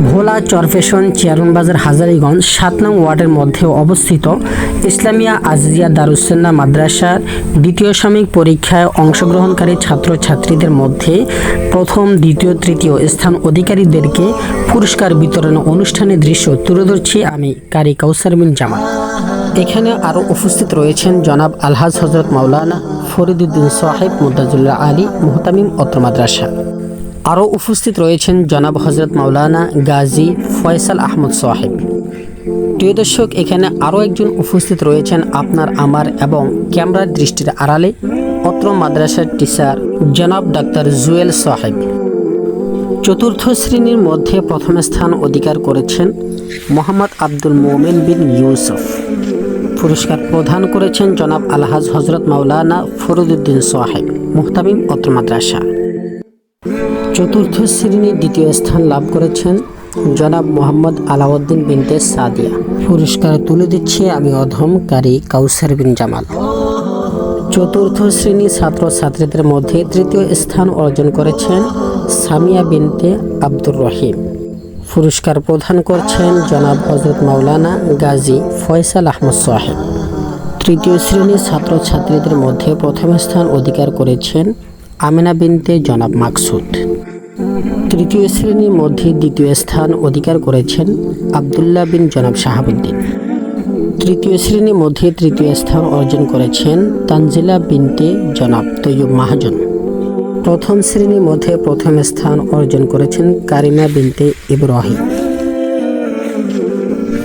ভোলা চরফেশন চেয়ারনবাজার হাজারীগঞ্জ সাত নং ওয়ার্ডের মধ্যে অবস্থিত ইসলামিয়া আজিয়া দারুসন্না মাদ্রাসার দ্বিতীয় সাময়িক পরীক্ষায় অংশগ্রহণকারী ছাত্রছাত্রীদের মধ্যে প্রথম, দ্বিতীয়, তৃতীয় স্থান অধিকারীদেরকে পুরস্কার বিতরণ অনুষ্ঠানের দৃশ্য তুলে ধরছি আমি কারি কাউসার বিন জামাল। এখানে আরও উপস্থিত রয়েছেন জনাব আলহাজ হজরত মাওলানা ফরিদুদ্দিন সাহেব মুদাজুল্লাহ আলী, মোহতামিম অত্র মাদ্রাসা। আরও উপস্থিত রয়েছেন জনাব হজরত মাওলানা গাজী ফয়সাল আহমদ সাহেব। প্রিয় দর্শক, এখানে আরও একজন উপস্থিত রয়েছেন আপনার, আমার এবং ক্যামেরার দৃষ্টির আড়ালে অত্র মাদ্রাসার টিচার জনাব ডাক্তার জুয়েল সাহেব। চতুর্থ শ্রেণির মধ্যে প্রথম স্থান অধিকার করেছেন মোহাম্মদ আব্দুল মোমেন বিন ইউসুফ। পুরস্কার প্রদান করেছেন জনাব আলহাজ হজরত মাওলানা ফরুদুদ্দিন সাহেব, মুহতামিম অত্র মাদ্রাসা। চতুর্থ শ্রেণির দ্বিতীয় স্থান লাভ করেছেন জনাব মোহাম্মদ আলাউদ্দিন বিনতে সাদিয়া। পুরস্কার তুলে দিচ্ছে আমি অধমকারী কাউসার বিন জামাল। চতুর্থ শ্রেণি ছাত্র ছাত্রীদের মধ্যে তৃতীয় স্থান অর্জন করেছেন সামিয়া বিনতে আব্দুর রহিম। পুরস্কার প্রদান করছেন জনাব হজরত মাওলানা গাজী ফয়সাল আহমদ সাহেব। তৃতীয় শ্রেণির ছাত্রছাত্রীদের মধ্যে প্রথম স্থান অধিকার করেছেন আমিনা বিনতে জনাব মাকসুদ। তৃতীয় শ্রেণির মধ্যে দ্বিতীয় স্থান অধিকার করেছেন আবদুল্লাহ বিন জনাব শাহাবুদ্দিন। তৃতীয় শ্রেণির মধ্যে তৃতীয় স্থান অর্জন করেছেন তানজিলা বিনতে জনাব তৈয়ব মাহাজন। প্রথম শ্রেণির মধ্যে প্রথম স্থান অর্জন করেছেন কারিমা বিনতে ইব্রাহিম।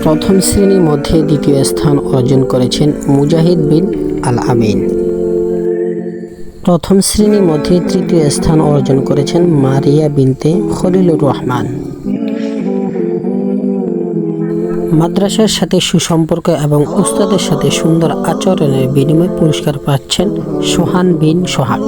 প্রথম শ্রেণির মধ্যে দ্বিতীয় স্থান অর্জন করেছেন মুজাহিদ বিন আল আমিন। প্রথম শ্রেণির মধ্যে তৃতীয় স্থান অর্জন করেছেন মারিয়া বিনতে খলিলুর রহমান। মাদ্রাসার সাথে সুসম্পর্ক এবং উস্তাদের সাথে সুন্দর আচরণের বিনিময়ে পুরস্কার পাচ্ছেন সোহান বিন সোহাগ।